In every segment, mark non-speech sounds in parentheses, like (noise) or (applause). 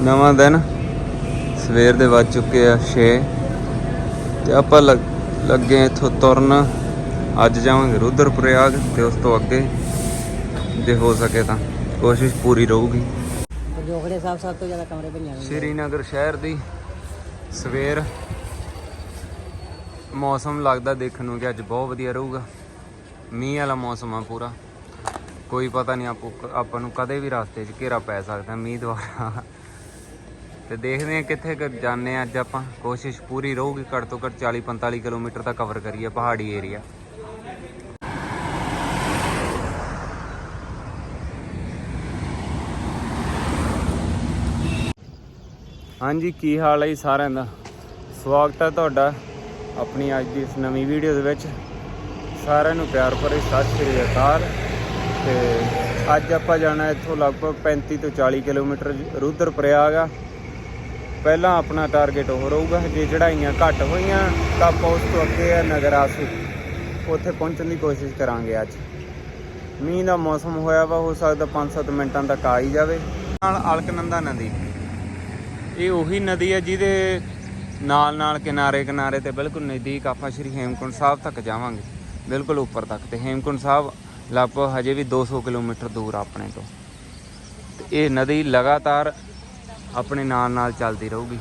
ਨਵਾਂ ਦਿਨ ਸਵੇਰ ਦੇ ਵੱਜ ਚੁੱਕੇ ਆ 6 ਤੇ ਆਪਾਂ ਲੱਗ- ਇੱਥੋਂ ਤੁਰਨ। ਅੱਜ ਜਾਵਾਂਗੇ ਰੁਦਰਪ੍ਰਯਾਗ ਤੇ ਉਸ ਤੋਂ ਅੱਗੇ ਜੇ ਹੋ ਸਕੇ ਤਾਂ। ਕੋਸ਼ਿਸ਼ ਪੂਰੀ ਰਹੂਗੀ। ਜੋਗੜੇ ਸਾਹਿਬ ਸਭ ਤੋਂ ਜ਼ਿਆਦਾ ਕਮਰੇ ਭਰੀਆਂ ਨੇ। ਸ਼੍ਰੀਨਗਰ ਸ਼ਹਿਰ ਦੀ ਸਵੇਰ। ਮੌਸਮ ਲੱਗਦਾ ਦੇਖਣ ਨੂੰ ਕਿ ਅੱਜ ਬਹੁਤ ਵਧੀਆ ਰਹੂਗਾ। ਮੀਂਹ ਵਾਲਾ ਮੌਸਮ ਆ ਪੂਰਾ। ਕੋਈ ਪਤਾ ਨਹੀਂ ਆਪੋ ਆਪਾਂ ਨੂੰ ਕਦੇ ਵੀ ਰਸਤੇ 'ਚ ਘੇਰਾ ਪੈ ਸਕਦਾ ਮੀਂਹ ਦੁਆਰਾ। ਤੇ ਦੇਖਦੇ ਹਾਂ ਕਿੱਥੇ ਕੁ ਜਾਂਦੇ ਹਾਂ ਅੱਜ ਆਪਾਂ। ਕੋਸ਼ਿਸ਼ ਪੂਰੀ ਰਹੂਗੀ, ਘੱਟ ਤੋਂ ਘੱਟ 40 45 ਕਿਲੋਮੀਟਰ ਤਾਂ ਕਵਰ ਕਰੀਏ ਪਹਾੜੀ ਏਰੀਆ ਹਾਂਜੀ, ਕੀ ਹਾਲ ਹੈ ਜੀ ਸਾਰਿਆਂ ਦਾ? ਸਵਾਗਤ ਹੈ ਤੁਹਾਡਾ ਆਪਣੀ ਅੱਜ ਦੀ ਇਸ ਨਵੀਂ ਵੀਡੀਓ ਦੇ ਵਿੱਚ। ਸਾਰਿਆਂ ਨੂੰ ਪਿਆਰ ਭਰੀ ਸਤਿ ਸ਼੍ਰੀ ਅਕਾਲ। ਤੇ ਅੱਜ ਆਪਾਂ ਜਾਣਾ ਇੱਥੋਂ ਲਗਭਗ 35 ਤੋਂ 40 ਕਿਲੋਮੀਟਰ ਰੁਦਰਪ੍ਰਯਾਗ ਆ। ਪਹਿਲਾਂ ਆਪਣਾ ਟਾਰਗੇਟ ਉਹ ਰਹੂਗਾ, ਜੇ ਚੜਾਈਆਂ ਘੱਟ ਹੋਈਆਂ, ਤਾਂ ਆਪਾਂ ਉਸ ਤੋਂ ਅੱਗੇ ਆ ਨਗਰ ਆਸੂ। ਉੱਥੇ ਪਹੁੰਚਣ ਦੀ ਕੋਸ਼ਿਸ਼ ਕਰਾਂਗੇ ਅੱਜ। ਮੀਂਹ ਦਾ ਮੌਸਮ ਹੋਇਆ ਵਾ, ਹੋ ਸਕਦਾ 5-7 ਮਿੰਟਾਂ ਤੱਕ ਆ ਹੀ ਜਾਵੇ। ਨਾਲ ਅਲਕਨੰਦਾ ਨਦੀ। ਇਹ ਉਹੀ ਨਦੀ ਹੈ ਜਿਹਦੇ ਨਾਲ ਨਾਲ ਕਿਨਾਰੇ ਕਿਨਾਰੇ ਤੇ ਬਿਲਕੁਲ ਨਜ਼ਦੀਕ ਆਪਾਂ ਸ਼੍ਰੀ ਹੇਮਕੁੰਟ ਸਾਹਿਬ ਤੱਕ ਜਾਵਾਂਗੇ। ਬਿਲਕੁਲ ਉੱਪਰ ਤੱਕ ਤੇ ਹੇਮਕੁੰਟ ਸਾਹਿਬ ਲਗਭਗ ਹਜੇ ਵੀ 200 ਕਿਲੋਮੀਟਰ ਦੂਰ ਆਪਣੇ ਤੋਂ ਇਹ ਨਦੀ ਲਗਾਤਾਰ ਆਪਣੇ ਨਾਲ ਨਾਲ ਚੱਲਦੀ ਰਹੂਗੀ।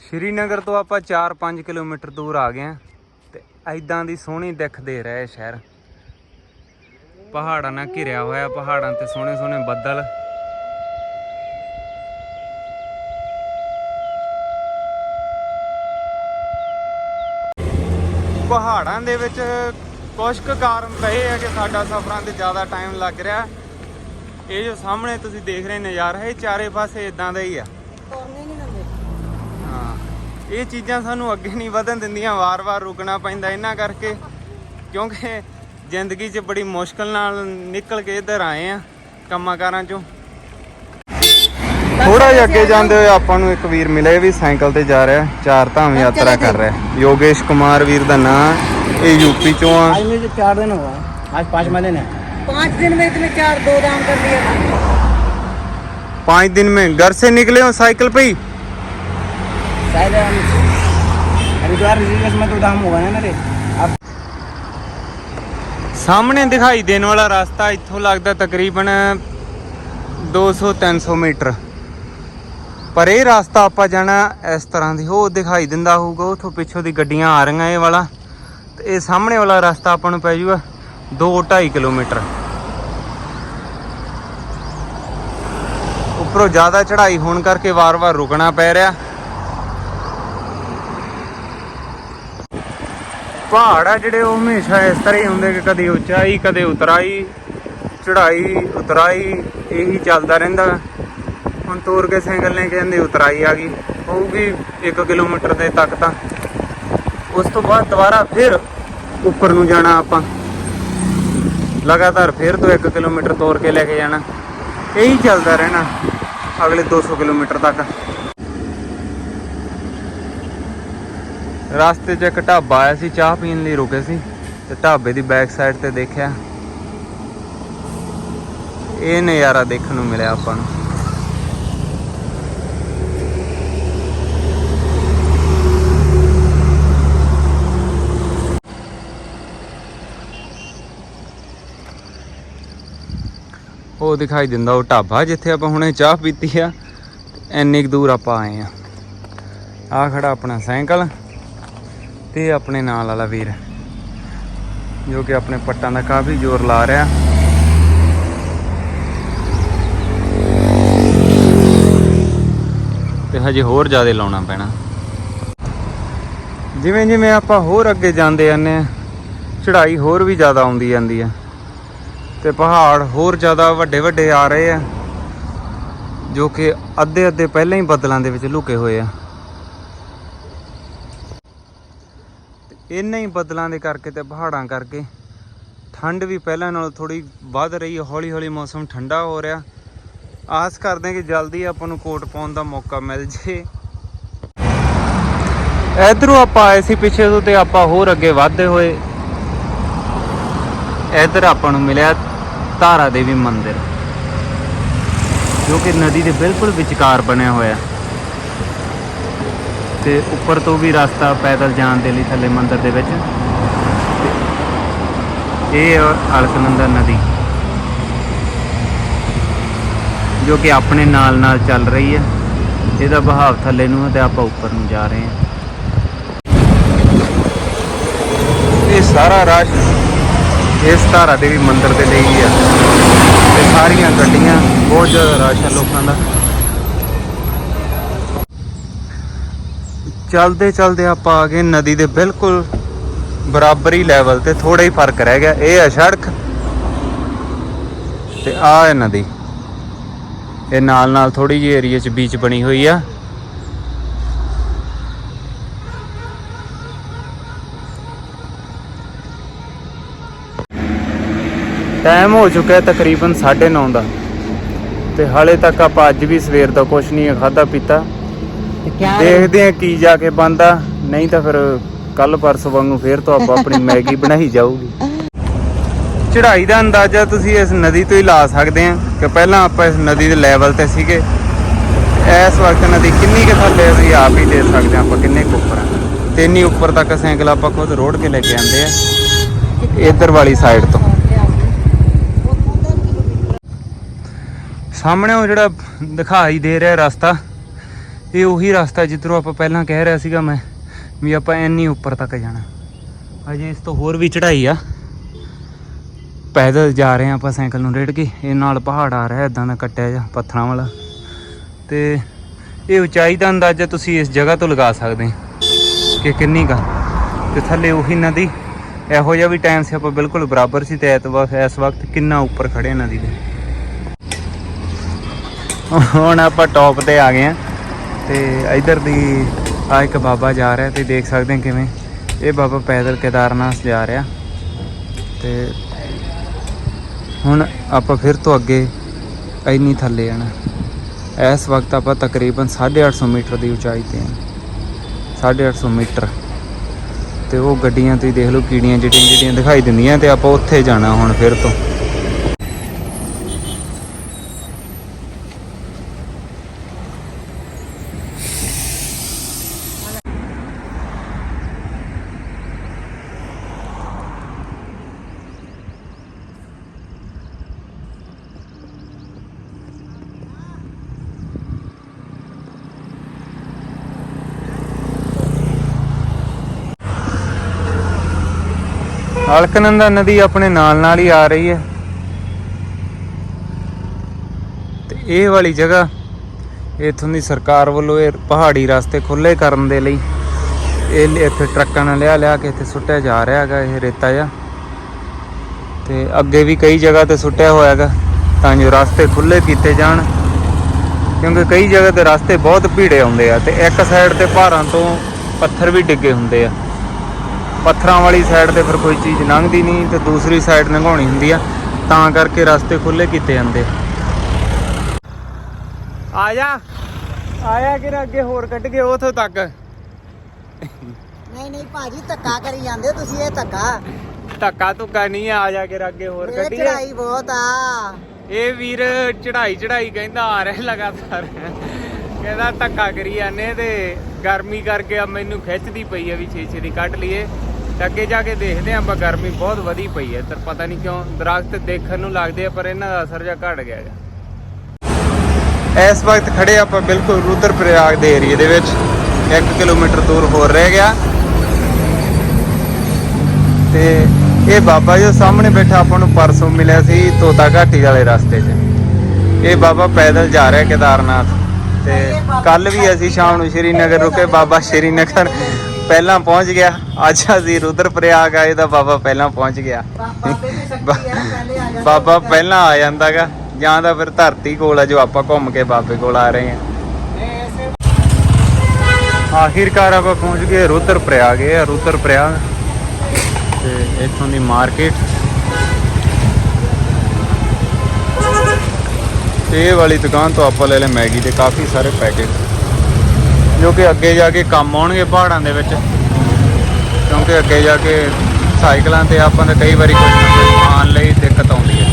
ਸ਼੍ਰੀਨਗਰ ਤੋਂ ਆਪਾਂ 4-5 ਕਿਲੋਮੀਟਰ ਦੂਰ ਆ ਗਏ ਆ ਤੇ ਐਦਾਂ ਦੀ ਸੋਹਣੀ ਦਿੱਖ ਦੇ ਰਿਹਾ ਸ਼ਹਿਰ। ਪਹਾੜਾਂ ਨਾਲ ਘਿਰਿਆ ਹੋਇਆ, ਪਹਾੜਾਂ ਤੇ ਸੋਹਣੇ ਸੋਹਣੇ ਬੱਦਲ। ਪਹਾੜਾਂ ਦੇ ਵਿੱਚ ਕੁਝ ਕੁ ਕਾਰਨ ਇਹ ਹੈ ਕਿ ਸਾਡਾ ਸਫ਼ਰਾਂ ਤੇ ਜ਼ਿਆਦਾ ਟਾਈਮ ਲੱਗ ਰਿਹਾ। ਇਹ ਜੋ ਸਾਹਮਣੇ ਤੁਸੀਂ ਦੇਖ ਰਹੇ ਨਜ਼ਾਰਾ ਇਹ ਚਾਰੇ ਪਾਸੇ ਇਦਾਂ ਦਾ ਹੀ ਆ। ਹਾਂ ਇਹ ਚੀਜ਼ਾਂ ਸਾਨੂੰ ਅੱਗੇ ਨਹੀਂ ਵਧਣ ਦਿੰਦੀਆਂ ਵਾਰ-ਵਾਰ ਰੁਕਣਾ ਪੈਂਦਾ ਇਹਨਾਂ ਕਰਕੇ ਕਿਉਂਕਿ ਜ਼ਿੰਦਗੀ 'ਚ ਬੜੀ ਮੁਸ਼ਕਲ ਨਾਲ ਨਿਕਲ ਕੇ ਇੱਧਰ ਆਏ ਆ ਕੰਮਾਂ ਕਾਰਾਂ 'ਚੋਂ। ਥੋੜਾ ਜਿਹਾ ਅੱਗੇ ਜਾਂਦੇ ਹੋਏ ਆਪਾਂ ਨੂੰ ਇੱਕ ਵੀਰ ਮਿਲੇ ਵੀ ਸਾਈਕਲ ਤੇ ਜਾ ਰਿਹਾ ਚਾਰ ਧਾਮ ਯਾਤਰਾ ਕਰ ਰਿਹਾ ਯੋਗੇਸ਼ ਕੁਮਾਰ ਵੀਰ ਦਾ ਨਾਂ ਇਹ ਯੂਪੀ ਚੋਂ ਆ आज मुझे चार दिन हुआ आज पाँचवा दिन है पाँच दिन में इतने चार दो दाम कर दिया पाँच दिन में घर से निकले हो साइकिल पे ही शायद हम हरिद्वार ऋषिकेश में तो दाम हुआ है ना रे अब ਸਾਹਮਣੇ ਦਿਖਾਈ ਦੇਣ ਵਾਲਾ ਰਸਤਾ ਇੱਥੋਂ ਲੱਗਦਾ ਤਕਰੀਬਨ 200-300 ਮੀਟਰ ਪਰ ਇਹ ਰਸਤਾ ਆਪਾਂ ਜਾਣਾ ਇਸ ਤਰ੍ਹਾਂ ਦੀ, ਉਹ ਦਿਖਾਈ ਦਿੰਦਾ ਹੋਊਗਾ, ਉਥੋਂ ਪਿੱਛੋਂ ਦੀ ਗੱਡੀਆਂ ਆ ਰਹੀਆਂ ਇਹ ਵਾਲਾ। ਤੇ ਇਹ ਸਾਹਮਣੇ ਵਾਲਾ ਰਸਤਾ ਆਪਾਂ ਨੂੰ ਪੈ ਜੂਗਾ 2-2.5 ਕਿਲੋਮੀਟਰ। ਉੱਪਰੋਂ ਜ਼ਿਆਦਾ ਚੜ੍ਹਾਈ ਹੋਣ ਕਰਕੇ ਵਾਰ-ਵਾਰ ਰੁਕਣਾ ਪੈ ਰਿਹਾ। ਪਹਾੜ ਆ ਜਿਹੜੇ, ਉਹ ਹਮੇਸ਼ਾ ਇਸ ਤਰ੍ਹਾਂ ਹੀ ਹੁੰਦੇ ਕਿ ਕਦੇ ਉਚਾਈ, ਕਦੇ ਉਤਰਾਈ, ਚੜ੍ਹਾਈ, ਉਤਰਾਈ, ਇਹੀ ਚੱਲਦਾ ਰਹਿੰਦਾ। ਹੁਣ ਤੋਰ ਕੇ ਸਾਈਕਲ ਨੇ ਕਹਿੰਦੇ ਉਤਰਾਈ ਆ ਗਈ। ਹੋਊਗੀ 1 ਕਿਲੋਮੀਟਰ ਦੇ ਤੱਕ ਤਾਂ। ਉਸ ਤੋਂ ਬਾਅਦ ਦੁਬਾਰਾ ਫਿਰ ਉੱਪਰ ਨੂੰ ਜਾਣਾ ਆਪਾਂ। ਲਗਾਤਾਰ ਫਿਰ ਤੋਂ 1 ਕਿਲੋਮੀਟਰ ਤੋਰ ਕੇ ਲੈ ਕੇ ਜਾਣਾ। ਇਹੀ ਚੱਲਦਾ ਰਹਿਣਾ ਅਗਲੇ 200 ਕਿਲੋਮੀਟਰ ਤੱਕ। ਰਸਤੇ 'ਚ ਇੱਕ ਢਾਬਾ ਆਇਆ ਸੀ, ਚਾਹ ਪੀਣ ਲਈ ਰੁਕੇ ਸੀ ਤੇ ਢਾਬੇ ਦੀ ਬੈਕ ਸਾਈਡ ਤੇ ਦੇਖਿਆ। ਇਹ ਨਜ਼ਾਰਾ ਦੇਖਣ ਨੂੰ ਮਿਲਿਆ ਆਪਾਂ ਨੂੰ। ਉਹ ਦਿਖਾਈ ਦਿੰਦਾ ਉਹ ਢਾਬਾ ਜਿੱਥੇ ਆਪਾਂ ਹੁਣੇ ਚਾਹ ਪੀਤੀ ਆ। ਇੰਨੀ ਕੁ ਦੂਰ ਆਪਾਂ ਆਏ ਆ। ਆ ਖੜਾ ਆਪਣਾ ਸਾਈਕਲ ਤੇ ਆਪਣੇ ਨਾਲ ਵਾਲਾ ਵੀਰ, ਜੋ ਕਿ ਆਪਣੇ ਪੱਟਾਂ ਦਾ ਕਾਫੀ ਜ਼ੋਰ ਲਾ ਰਿਹਾ। ਤੇ ਹਜੇ ਹੋਰ ਜ਼ਿਆਦਾ ਲਾਉਣਾ ਪੈਣਾ। ਜਿਵੇਂ ਜਿਵੇਂ ਆਪਾਂ ਹੋਰ ਅੱਗੇ ਜਾਂਦੇ ਜਾਂਦੇ ਆ, ਚੜ੍ਹਾਈ ਹੋਰ ਵੀ ਜ਼ਿਆਦਾ ਆਉਂਦੀ ਜਾਂਦੀ ਆ। ਤੇ ਪਹਾੜ ਹੋਰ ਜ਼ਿਆਦਾ ਵੱਡੇ ਵੱਡੇ ਆ ਰਹੇ ਆ, ਜੋ ਕਿ ਅੱਧੇ ਅੱਧੇ ਪਹਿਲਾਂ ਹੀ ਬੱਦਲਾਂ ਦੇ ਵਿੱਚ ਲੁਕੇ ਹੋਏ ਆ। ਇੰਨਾ ਹੀ ਬੱਦਲਾਂ ਦੇ ਕਰਕੇ ਤੇ ਪਹਾੜਾਂ ਕਰਕੇ ਠੰਡ ਵੀ ਪਹਿਲਾਂ ਨਾਲੋਂ ਥੋੜੀ ਵੱਧ ਰਹੀ ਹੈ ਹੌਲੀ ਹੌਲੀ ਮੌਸਮ ਠੰਡਾ ਹੋ ਰਿਹਾ। ਆਸ ਕਰਦੇ ਹਾਂ ਕਿ ਜਲਦੀ ਆਪਾਂ ਨੂੰ ਕੋਟ ਪਾਉਣ ਦਾ ਮੌਕਾ ਮਿਲ ਜੇ। ਇਧਰੋਂ ਆਪਾਂ ਆਏ ਸੀ ਪਿੱਛੇ ਤੋਂ ਤੇ ਆਪਾਂ ਹੋਰ ਅੱਗੇ ਵਧਦੇ ਹੋਏ। ਇਧਰ ਆਪਾਂ ਨੂੰ ਮਿਲਿਆ ਤਾਰਾ ਦੇਵੀ ਮੰਦਿਰ, ਜੋ ਕਿ ਨਦੀ ਦੇ ਬਿਲਕੁਲ ਵਿਚਕਾਰ ਬਣਿਆ ਹੋਇਆ ਤੇ ਉੱਪਰ ਤੋਂ ਵੀ ਰਸਤਾ ਪੈਦਲ ਜਾਣ ਦੇ ਲਈ ਥੱਲੇ ਮੰਦਿਰ ਦੇ ਵਿੱਚ। ਇਹ ਹੈ ਅਲਕਨੰਦਾ ਨਦੀ, ਜੋ ਕਿ ਆਪਣੇ ਨਾਲ ਨਾਲ ਚੱਲ ਰਹੀ ਹੈ। ਇਹਦਾ ਬਹਾਵ ਥੱਲੇ ਨੂੰ ਹੈ ਤੇ ਆਪਾਂ ਉੱਪਰ ਨੂੰ ਜਾ ਰਹੇ ਹਾਂ। ਇਹ ਸਾਰਾ ਰਾਜ ਇਸ ਧਾਰਾ ਦੇਵੀ ਮੰਦਿਰ ਦੇ ਲਈ ਹੀ ਆ। ਤੇ ਸਾਰੀਆਂ ਗੱਡੀਆਂ ਬਹੁਤ ਜ਼ਿਆਦਾ ਰਸ਼ ਹੈ ਲੋਕਾਂ ਦਾ। ਚਲਦੇ ਚਲਦੇ ਆਪਾਂ ਆ ਗਏ ਨਦੀ ਦੇ ਬਿਲਕੁਲ ਬਰਾਬਰੀ ਲੈਵਲ ਤੇ ਥੋੜਾ ਹੀ ਫ਼ਰਕ ਰਹਿ ਗਿਆ। ਇਹ ਆ ਸੜਕ ਤੇ ਆ ਹੈ ਨਦੀ। ਇਹ ਨਾਲ ਨਾਲ ਥੋੜੀ ਜਿਹੀ ਏਰੀਆ 'ਚ ਬੀਚ ਬਣੀ ਹੋਈ ਆ। ਟਾਈਮ ਹੋ ਚੁੱਕਾ ਹੈ ਤਕਰੀਬਨ 9:30 ਦਾ। ਤੇ ਹਾਲੇ ਤੱਕ ਆਪਾਂ ਅੱਜ ਵੀ ਸਵੇਰ ਦਾ ਕੁਝ ਨਹੀਂ ਖਾਧਾ ਪੀਤਾ। ਦੇਖਦੇ ਆ ਕੀ ਜਾ ਕੇ ਬੰਦਾ ਨਹੀਂ ਤਾਂ ਫਿਰ ਕੱਲ ਪਰਸੋਂ ਵਾਂਗੂ ਫੇਰ ਤੋਂ ਆਪਾਂ ਆਪਣੀ (laughs) ਮੈਗੀ ਬਣਾਈ ਜਾਊਗੀ। ਚੜ੍ਹਾਈ ਦਾ ਅੰਦਾਜ਼ਾ ਤੁਸੀਂ ਇਸ ਨਦੀ ਤੋਂ ਹੀ ਲਾ ਸਕਦੇ ਆ ਕਿ ਪਹਿਲਾਂ ਆਪਾਂ ਇਸ ਨਦੀ ਦੇ ਲੈਵਲ ਤੇ ਸੀਗੇ। ਇਸ ਵਕਤ ਨਦੀ ਕਿੰਨੀ ਕਿ ਥੱਲੇ ਅਸੀਂ ਆਪ ਹੀ ਦੇ ਸਕਦੇ ਆ ਆਪਾਂ ਕਿੰਨੇ ਕੁ ਉੱਪਰ ਆ। ਤੇ ਇੰਨੀ ਉੱਪਰ ਤੱਕ ਸਾਈਕਲ ਆਪਾਂ ਖੁਦ ਰੋੜ ਕੇ ਲੈ ਕੇ ਆਂਦੇ ਆ ਇਧਰ ਵਾਲੀ ਸਾਈਡ ਤੋਂ। ਸਾਹਮਣੇ ਉਹ ਜਿਹੜਾ ਦਿਖਾਈ ਦੇ ਰਿਹਾ ਰਸਤਾ, ਇਹ ਉਹੀ ਰਸਤਾ ਜਿੱਧਰੋਂ ਆਪਾਂ ਪਹਿਲਾਂ ਕਹਿ ਰਿਹਾ ਸੀਗਾ ਮੈਂ ਵੀ ਆਪਾਂ ਇੰਨੀ ਉੱਪਰ ਤੱਕ ਜਾਣਾ। ਅਜੇ ਇਸ ਤੋਂ ਹੋਰ ਵੀ ਚੜ੍ਹਾਈ ਆ। ਪੈਦਲ ਜਾ ਰਹੇ ਆ ਆਪਾਂ ਸਾਈਕਲ ਨੂੰ ਰੇੜ ਕੇ, ਇਹ ਨਾਲ ਪਹਾੜ ਆ ਰਿਹਾ ਇਦਾਂ ਦਾ ਕੱਟਿਆ ਜਾ ਪੱਥਰਾਂ ਵਾਲਾ। ਤੇ ਇਹ ਉਚਾਈ ਦਾ ਅੰਦਾਜ਼ਾ ਤੁਸੀਂ ਇਸ ਜਗ੍ਹਾ ਤੋਂ ਲਗਾ ਸਕਦੇ ਕਿ ਕਿੰਨੀ ਕਾ ਤੇ ਥੱਲੇ ਉਹੀ ਨਦੀ, ਇਹੋ ਜਿਹਾ ਵੀ ਟਾਈਮ ਸੀ ਆਪਾਂ ਬਿਲਕੁਲ ਬਰਾਬਰ ਸੀ ਤੇ ਐਤਵਾਰ ਇਸ ਵਕਤ ਕਿੰਨਾ ਉੱਪਰ ਖੜੇ ਨਦੀ ਦੇ। ਹੁਣ ਆਪਾਂ ਟੌਪ ਤੇ ਆ ਗਏ ਆ ਤੇ ਇਧਰ ਦੀ ਆ ਇੱਕ ਬਾਬਾ ਜਾ ਰਿਹਾ ਤੇ ਦੇਖ ਸਕਦੇ ਆ ਕਿਵੇਂ। ਇਹ ਬਾਬਾ ਪੈਦਲ ਕੇਦਾਰਨਾਥ ਜਾ ਰਿਹਾ ਤੇ ਹੁਣ ਆਪਾਂ ਫਿਰ ਤੋਂ ਅੱਗੇ ਇੰਨੀ ਥੱਲੇ ਆਣਾ ਇਸ ਵਕਤ ਆਪਾਂ ਤਕਰੀਬਨ 850 ਮੀਟਰ ਦੀ ਉਚਾਈ ਤੇ ਹਾਂ। 850 ਮੀਟਰ। ਤੇ ਉਹ ਗੱਡੀਆਂ ਤੁਸੀਂ ਦੇਖ ਲਓ ਕੀੜੀਆਂ ਜਿਹੜੀਆਂ ਜਿਹੜੀਆਂ ਦਿਖਾਈ ਦਿੰਦੀਆਂ ਤੇ ਆਪਾਂ ਉੱਥੇ ਜਾਣਾ ਹੁਣ ਫਿਰ ਤੋਂ। ਅਲਕਨੰਦਾ ਨਦੀ ਆਪਣੇ ਨਾਲ ਨਾਲ ਹੀ ਆ ਰਹੀ ਹੈ। ਤੇ ਇਹ ਵਾਲੀ ਜਗ੍ਹਾ ਇਥੋਂ ਦੀ ਸਰਕਾਰ ਵੱਲੋਂ ਇਹ ਪਹਾੜੀ ਰਸਤੇ ਖੁੱਲੇ ਕਰਨ ਦੇ ਲਈ ਇਹ ਇੱਥੇ ਟਰੱਕਾਂ ਨਾਲ ਲਿਆ ਲਿਆ ਕੇ ਇੱਥੇ ਸੁੱਟਿਆ ਜਾ ਰਿਹਾ ਹੈਗਾ ਇਹ ਰੇਤਾ ਜਿਹਾ। ਤੇ ਅੱਗੇ ਵੀ ਕਈ ਜਗ੍ਹਾ ਤੇ ਸੁੱਟਿਆ ਹੋਇਆ ਹੈਗਾ, ਤਾਂ ਜੋ ਰਸਤੇ ਖੁੱਲੇ ਕੀਤੇ ਜਾਣ। ਕਿਉਂਕਿ ਕਈ ਜਗ੍ਹਾ ਤੇ ਰਸਤੇ ਬਹੁਤ ਭੀੜੇ ਹੁੰਦੇ ਆ ਤੇ ਇੱਕ ਸਾਈਡ ਤੇ ਪਹਾੜਾਂ ਤੋਂ ਪੱਥਰ ਵੀ ਡਿੱਗੇ ਹੁੰਦੇ ਆ। ਪੱਥਰਾਂ ਵਾਲੀ ਸਾਈਡ ਤੇ ਫਿਰ ਕੋਈ ਚੀਜ਼ ਲੰਘਦੀ ਨਹੀਂ ਤੇ ਦੂਸਰੀ ਸਾਈਡ ਲੰਘਾਉਣੀ ਹੁੰਦੀ ਆ ਤਾਂ ਕਰਕੇ ਰਸਤੇ ਖੁੱਲੇ ਕੀਤੇ ਜਾਂਦੇ ਆ। ਜਾ। ਆਇਆ ਕਿ ਅੱਗੇ ਹੋਰ ਕੱਢ ਕੇ ਉਥੋਂ ਤੱਕ? ਨਹੀਂ ਨਹੀਂ ਭਾਜੀ ਧੱਕਾ ਕਰੀ ਜਾਂਦੇ ਤੁਸੀਂ ਇਹ ਧੱਕਾ। ਧੱਕਾ ਧੁੱਕਾ ਨਹੀਂ ਆ ਜਾ ਕੇ ਅੱਗੇ ਹੋਰ ਕੱਢੀਏ। ਚੜਾਈ ਬਹੁਤ ਆ। ਇਹ ਵੀਰ ਚੜਾਈ ਚੜਾਈ ਕਹਿੰਦਾ ਆ ਰਿਹਾ ਲਗਾਤਾਰ। ਕਹਿੰਦਾ ਧੱਕਾ ਕਰੀ ਜਾਂਦੇ ਤੇ ਗਰਮੀ ਕਰਕੇ ਆ ਮੈਨੂੰ ਖਿੱਚਦੀ ਪਈ ਆ ਵੀ ਛੇ ਛੇ ਦੀ ਕੱਢ ਲਈਏ। ਤੇ ਅੱਗੇ ਜਾ ਕੇ ਦੇਖਦੇ ਆਂ ਆਪਾਂ ਗਰਮੀ ਬਹੁਤ ਵਧੀ ਪਈ ਹੈ। ਤੇ ਪਤਾ ਨਹੀਂ ਕਿਉਂ ਦਰਖਤ ਦੇਖਣ ਨੂੰ ਲੱਗਦੇ ਆ ਪਰ ਇਹਨਾਂ ਦਾ ਅਸਰ ਜਾਂ ਘਟ ਗਿਆ ਜਾ ਇਸ ਵਕਤ ਖੜੇ ਆਪਾਂ ਬਿਲਕੁਲ ਰੁਦਰ ਪ੍ਰਯਾਗ ਦੇ ਏਰੀਏ ਦੇ ਵਿੱਚ। 1 ਕਿਲੋਮੀਟਰ ਦੂਰ ਹੋਰ ਰਹਿ ਗਿਆ। ਤੇ ਇਹ ਬਾਬਾ ਜੀ ਸਾਹਮਣੇ ਬੈਠਾ ਆਪਾਂ ਨੂੰ ਪਰਸੋਂ ਮਿਲਿਆ ਸੀ ਤੋਤਾ ਘਾਟੀ ਵਾਲੇ ਰਸਤੇ 'ਚ। ਇਹ ਬਾਬਾ ਪੈਦਲ ਜਾ ਰਿਹਾ ਕੇਦਾਰਨਾਥ। ਤੇ ਕੱਲ ਵੀ ਅਸੀਂ ਸ਼ਾਮ ਨੂੰ ਸ਼੍ਰੀਨਗਰ ਰੁਕੇ ਬਾਬਾ ਸ਼੍ਰੀਨਗਰ ਪਹਿਲਾਂ ਪਹੁੰਚ ਗਿਆ। ਅੱਜ ਅਸੀਂ ਰੁਦਰ ਪ੍ਰਯਾਗ ਆਏ ਤਾਂ ਬਾਬਾ ਪਹਿਲਾਂ ਪਹੁੰਚ ਗਿਆ। ਬਾਬੇ ਪਹਿਲੇ ਆ ਜਾਂਦਾਗਾ। ਜਾਂ ਤਾਂ ਫਿਰ ਧਰਤੀ ਕੋਲ ਆ ਜੋ ਆਪਾਂ ਘੁੰਮ ਕੇ ਬਾਬੇ ਕੋਲ ਆ ਰਹੇ ਹਾਂ। ਆਖਿਰਕਾਰ ਆਪਾਂ ਪਹੁੰਚ ਗਏ ਰੁਦਰ ਪ੍ਰਯਾਗ ਇਹ ਆ ਰੁਦਰ ਪ੍ਰਯਾਗ ਤੇ ਇੱਥੋਂ ਦੀ ਮਾਰਕੀਟ। ਇਹ ਵਾਲੀ ਦੁਕਾਨ ਤੋਂ ਆਪਾਂ ਲੈ ਲਏ ਮੈਗੀ ਦੇ ਕਾਫੀ ਸਾਰੇ ਪੈਕੇਟ। ਜੋ ਕਿ ਅੱਗੇ ਜਾ ਕੇ ਕੰਮ ਆਉਣਗੇ ਪਹਾੜਾਂ ਦੇ ਵਿੱਚ, ਕਿਉਂਕਿ ਅੱਗੇ ਜਾ ਕੇ ਸਾਈਕਲਾਂ ਤੇ ਆਪਾਂ ਨੂੰ ਕਈ ਵਾਰੀ ਕੁਝ ਨਾ ਕੁਝ ਖਾਣ ਲਈ ਦਿੱਕਤ ਆਉਂਦੀ ਹੈ।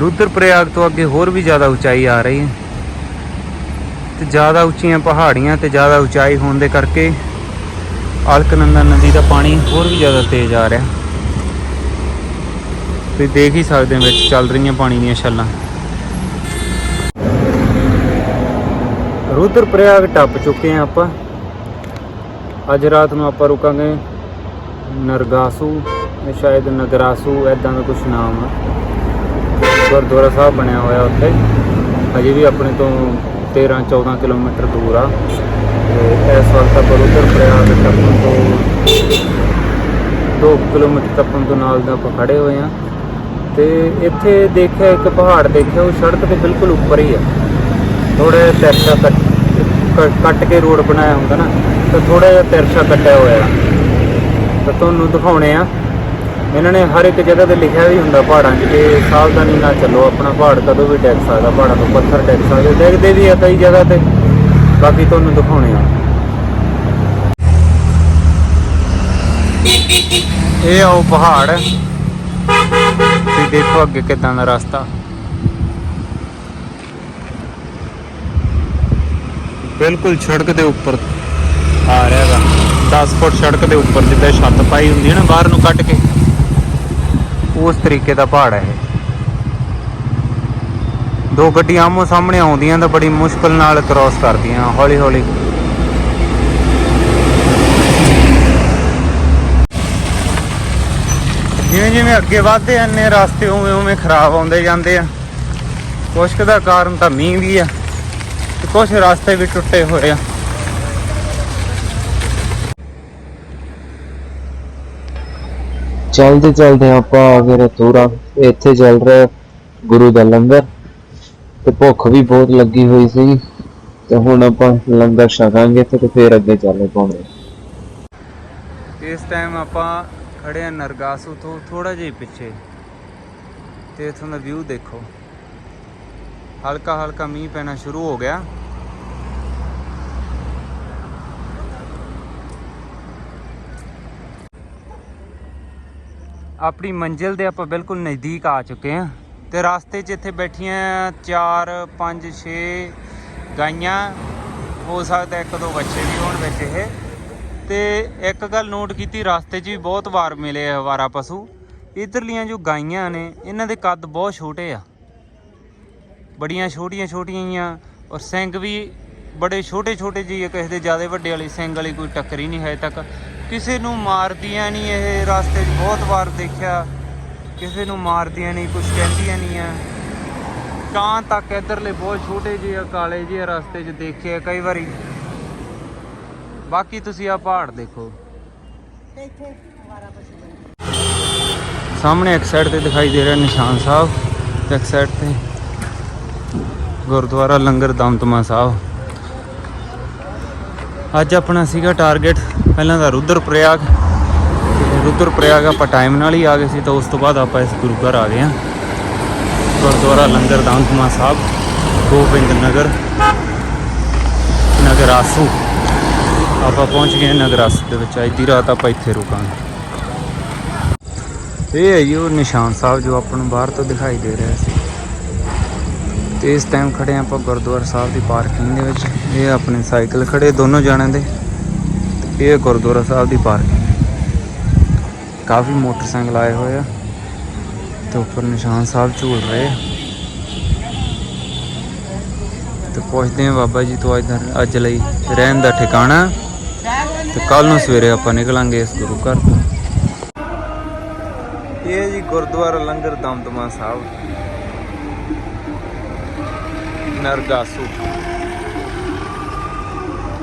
ਰੁਦਰਪ੍ਰਯਾਗ ਤੋਂ ਅੱਗੇ ਹੋਰ ਵੀ ਜ਼ਿਆਦਾ ਉਚਾਈ ਆ ਰਹੀ ਹੈ। ਤੇ ਜ਼ਿਆਦਾ ਉੱਚੀਆਂ ਪਹਾੜੀਆਂ ਤੇ ਜ਼ਿਆਦਾ ਉਚਾਈ ਹੋਣ ਦੇ ਕਰਕੇ ਅਲਕਨੰਦਾ ਨਦੀ ਦਾ ਪਾਣੀ ਹੋਰ ਵੀ ਜ਼ਿਆਦਾ ਤੇਜ਼ ਆ ਰਿਹਾ। ਤੁਸੀਂ ਦੇਖ ਹੀ ਸਕਦੇ ਹੋ ਵਿੱਚ ਚੱਲ ਰਹੀਆਂ ਪਾਣੀ ਦੀਆਂ ਛੱਲਾਂ। ਰੁਦਰਪ੍ਰਯਾਗ ਟੱਪ ਚੁੱਕੇ ਹਾਂ ਆਪਾਂ। ਅੱਜ ਰਾਤ ਨੂੰ ਆਪਾਂ ਰੁਕਾਂਗੇ ਨਰਗਾਸੂ ਇਹ ਸ਼ਾਇਦ ਨਗਰਾਸੂ ਐਦਾਂ ਦਾ ਕੁਝ ਨਾਮ ਆ। ਗੁਰਦੁਆਰਾ ਸਾਹਿਬ ਬਣਿਆ ਹੋਇਆ ਉੱਥੇ। ਅਜੇ ਵੀ ਆਪਣੇ ਤੋਂ 13 14 ਕਿਲੋਮੀਟਰ ਦੂਰ ਆ। ਤੇ ਇਸ ਵਕਤ ਆਪਾਂ ਰੁਦਰਪ੍ਰਯਾਗ ਟੱਪਣ ਤੋਂ 2 ਕਿਲੋਮੀਟਰ ਟੱਪਣ ਤੋਂ ਨਾਲ ਦਾ ਆਪਾਂ ਖੜੇ ਹੋਏ ਆ। ਤੇ ਇੱਥੇ ਦੇਖਿਆ ਇੱਕ ਪਹਾੜ ਦੇਖਿਆ, ਉਹ ਸੜਕ ਦੇ ਬਿਲਕੁਲ ਉੱਪਰ ਹੀ ਆ। ਥੋੜਾ ਜਿਹਾ ਤਿਰਛਾ ਕੱਟ ਕ- ਕੱਟ ਕੇ ਰੋਡ ਬਣਾਇਆ ਹੁੰਦਾ ਨਾ, ਤਾਂ ਥੋੜਾ ਜਿਹਾ ਤਿਰਛਾ ਕੱਟਿਆ ਹੋਇਆ ਤਾਂ ਤੁਹਾਨੂੰ ਦਿਖਾਉਣੇ ਆ। ਇਹਨਾਂ ਨੇ ਹਰ ਇੱਕ ਜਗ੍ਹਾ ਤੇ ਲਿਖਿਆ ਵੀ ਹੁੰਦਾ ਪਹਾੜਾਂ 'ਚ ਕਿ ਸਾਵਧਾਨੀ ਨਾਲ ਚੱਲੋ, ਆਪਣਾ ਪਹਾੜ ਕਦੋਂ ਵੀ ਡਿੱਗ ਸਕਦਾ, ਪਹਾੜਾਂ ਤੋਂ ਪੱਥਰ ਡਿੱਗ ਸਕਦੇ, ਡਿੱਗਦੇ ਵੀ ਆ ਕਈ ਜਗ੍ਹਾ ਤੇ। ਬਾਕੀ ਤੁਹਾਨੂੰ ਦਿਖਾਉਣੇ ਆ। ਇਹ ਆ ਉਹ ਪਹਾੜ। ਤੁਸੀਂ ਦੇਖੋ ਅੱਗੇ ਕਿਦਾਂ ਦਾ ਰਸਤਾ। ਬਿਲਕੁਲ ਸੜਕ ਦੇ ਉੱਪਰ ਆ ਰਿਹਾ ਹੈਗਾ। 10 ਫੁੱਟ ਸੜਕ ਦੇ ਉੱਪਰ ਜਿੱਦਾਂ ਛੱਤ ਪਾਈ ਹੁੰਦੀ ਹੈ ਨਾ ਬਾਹਰ ਨੂੰ ਕੱਟ ਕੇ। ਉਸ ਤਰੀਕੇ ਦਾ ਪਹਾੜ ਹੈ ਇਹ। ਦੋ ਗੱਡੀਆਂ ਆਮੋ ਸਾਹਮਣੇ ਆਉਂਦੀਆਂ ਤਾਂ ਬੜੀ ਮੁਸ਼ਕਲ ਨਾਲ ਕ੍ਰਾਸ ਕਰਦੀਆਂ ਹੌਲੀ ਹੌਲੀ ਜਿਵੇਂ ਜਿਵੇਂ ਅੱਗੇ ਵਧਦੇ ਜਾਂਦੇ ਰਸਤੇ ਉਵੇਂ ਉਵੇਂ ਖਰਾਬ ਆਉਂਦੇ ਜਾਂਦੇ ਆ। ਕੁਸ਼ਕ ਦਾ ਕਾਰਨ ਤਾਂ ਮੀਂਹ ਵੀ ਆ। ਤੇ ਕੁਝ ਰਸਤੇ ਵੀ ਟੁੱਟੇ ਹੋਏ ਆ। ਚਲਦੇ ਚਲਦੇ ਆਪਾਂ ਆ ਗਏ ਰਤੂਰਾ ਇੱਥੇ ਚੱਲ ਰਿਹਾ ਗੁਰੂ ਦਾ ਲੰਗਰ। ਤੇ ਭੁੱਖ ਵੀ ਬਹੁਤ ਲੱਗੀ ਹੋਈ ਸੀ ਤੇ ਹੁਣ ਆਪਾਂ ਲੰਗਰ ਛਕਾਂਗੇ ਤੇ ਫਿਰ ਅੱਗੇ ਚੱਲੇ ਪਾਉਣੇ। ਇਸ ਟਾਈਮ ਆਪਾਂ ਖੜੇ ਆ ਨਰਗਾਸੂ ਤੋਂ ਥੋੜਾ ਜਿਹਾ ਪਿੱਛੇ। ਤੇ ਇਥੋਂ ਦਾ ਵਿਊ ਦੇਖੋ। ਹਲਕਾ ਹਲਕਾ ਮੀਂਹ ਪੈਣਾ ਸ਼ੁਰੂ ਹੋ ਗਿਆ। ਆਪਣੀ ਮੰਜ਼ਿਲ ਦੇ ਆਪਾਂ ਬਿਲਕੁਲ ਨਜ਼ਦੀਕ ਆ ਚੁੱਕੇ ਹਾਂ ਤੇ ਰਸਤੇ 'ਚ ਇੱਥੇ ਬੈਠੀਆਂ 4 5 6 ਗਾਈਆਂ, ਹੋ ਸਕਦਾ ਇੱਕ ਦੋ ਬੱਚੇ ਵੀ ਹੋਣ ਵਿੱਚ ਇਹ। ਤੇ ਇੱਕ ਗੱਲ ਨੋਟ ਕੀਤੀ, ਰਸਤੇ 'ਚ ਵੀ ਬਹੁਤ ਵਾਰ ਮਿਲੇ ਆ ਅਵਾਰਾ ਪਸ਼ੂ। ਇਧਰਲੀਆਂ ਜੋ ਗਾਈਆਂ ਨੇ, ਇਹਨਾਂ ਦੇ ਕੱਦ ਬਹੁਤ ਛੋਟੇ ਆ। ਬੜੀਆਂ ਛੋਟੀਆਂ ਛੋਟੀਆਂ ਹੀ ਔਰ ਸਿੰਘ ਵੀ ਬੜੇ ਛੋਟੇ ਛੋਟੇ ਜਿਹੇ ਆ, ਕਿਸੇ ਦੇ ਜ਼ਿਆਦਾ ਵੱਡੇ ਵਾਲੀ ਸਿੰਘ ਵਾਲੀ ਕੋਈ ਟੱਕਰ ਹੀ ਨਹੀਂ ਹੈ ਤੱਕ। ਕਿਸੇ ਨੂੰ ਮਾਰਦੀਆਂ ਨਹੀਂ ਇਹ ਰਸਤੇ 'ਚ, ਬਹੁਤ ਵਾਰ ਦੇਖਿਆ। ਕਿਸੇ ਨੂੰ ਮਾਰਦੀਆਂ ਨਹੀਂ ਕੁਝ ਕਹਿੰਦੀਆਂ ਨਹੀਂ ਆ। ਕਾਂ ਤੱਕ ਇਧਰਲੇ ਬਹੁਤ ਛੋਟੇ ਜਿਹੇ ਕਾਲੇ ਜਿਹੇ ਰਸਤੇ 'ਚ ਦੇਖੇ ਕਈ ਵਾਰੀ। ਬਾਕੀ ਤੁਸੀਂ ਆ ਪਹਾੜ ਦੇਖੋ। ਸਾਹਮਣੇ ਇੱਕ ਸਾਈਡ ਤੇ ਦਿਖਾਈ ਦੇ ਰਿਹਾ ਨਿਸ਼ਾਨ ਸਾਹਿਬ, ਤੇ ਇੱਕ ਸਾਈਡ ਤੇ ਗੁਰਦੁਆਰਾ ਲੰਗਰ ਦਮਦਮਾ ਸਾਹਿਬ। ਅੱਜ ਆਪਣਾ ਸੀਗਾ ਟਾਰਗੇਟ ਪਹਿਲਾਂ ਤਾਂ ਰੁਦਰਪ੍ਰਯਾਗ। ਰੁਦਰਪ੍ਰਯਾਗ ਆਪਾਂ ਟਾਈਮ ਨਾਲ ਹੀ ਆ ਗਏ ਸੀ ਤਾਂ ਉਸ ਤੋਂ ਬਾਅਦ ਆਪਾਂ ਇਸ ਗੁਰੂ ਘਰ ਆ ਗਏ ਹਾਂ। ਗੁਰਦੁਆਰਾ ਲੰਗਰ ਦਮਦਮਾ ਸਾਹਿਬ, ਗੋਬਿੰਦ ਨਗਰ ਨਗਰ ਆਸੂ। ਆਪਾਂ ਪਹੁੰਚ ਗਏ ਨਗਰ ਆਸੂ ਦੇ ਵਿੱਚ, ਅੱਜ ਦੀ ਰਾਤ ਆਪਾਂ ਇੱਥੇ ਰੁਕਾਂਗੇ। ਇਹ ਹੈ ਜੀ ਉਹ ਨਿਸ਼ਾਨ ਸਾਹਿਬ ਜੋ ਆਪਾਂ ਨੂੰ ਬਾਹਰ ਤੋਂ ਦਿਖਾਈ ਦੇ ਰਿਹਾ ਸੀ। ਇਸ ਟਾਈਮ ਖੜੇ ਹਾਂ ਆਪਾਂ ਗੁਰਦੁਆਰਾ ਸਾਹਿਬ ਦੀ ਪਾਰਕਿੰਗ ਦੇ ਵਿੱਚ। ਇਹ ਆਪਣੇ ਸਾਈਕਲ ਖੜੇ ਦੋਨੋਂ ਜਾਣਿਆਂ ਦੇ। ਇਹ ਗੁਰਦੁਆਰਾ ਸਾਹਿਬ ਦੀ ਪਾਰਕਿੰਗ ਕਾਫੀ ਮੋਟਰਸਾਈਕਲ ਆਏ ਹੋਏ ਆ। ਤੇ ਉੱਪਰ ਨਿਸ਼ਾਨ ਸਾਹਿਬ ਝੂਲ ਰਹੇ ਆ। ਤੇ ਪੁੱਛਦੇ ਆ ਬਾਬਾ ਜੀ, ਤੋਂ ਅੱਜ ਅੱਜ ਲਈ ਰਹਿਣ ਦਾ ਠਿਕਾਣਾ? ਤੇ ਕੱਲ ਨੂੰ ਸਵੇਰੇ ਆਪਾਂ ਨਿਕਲਾਂਗੇ ਇਸ ਗੁਰੂ ਘਰ ਤੋਂ। ਇਹ ਜੀ ਗੁਰਦੁਆਰਾ ਲੰਗਰ ਦਮਦਮਾ ਸਾਹਿਬ। ਨਰਗਾਸੂ।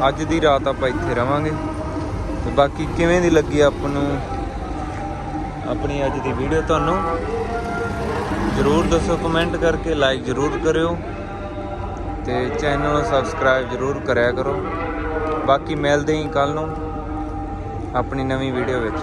ਅੱਜ ਦੀ ਰਾਤ ਆਪਾਂ ਇੱਥੇ ਰਵਾਂਗੇ। ਤੇ ਬਾਕੀ ਕਿਵੇਂ ਦੀ ਲੱਗੀ ਆਪਾਂ ਨੂੰ ਆਪਣੀ ਅੱਜ ਦੀ ਵੀਡੀਓ ਤੁਹਾਨੂੰ? ਜਰੂਰ ਦੱਸੋ ਕਮੈਂਟ ਕਰਕੇ ਲਾਈਕ ਜਰੂਰ ਕਰਿਓ। ਤੇ ਚੈਨਲ ਨੂੰ ਸਬਸਕ੍ਰਾਈਬ ਜਰੂਰ ਕਰਿਆ ਕਰੋ। ਬਾਕੀ ਮਿਲਦੇ ਹੀ ਕੱਲ ਨੂੰ ਆਪਣੀ ਨਵੀਂ ਵੀਡੀਓ ਵਿੱਚ।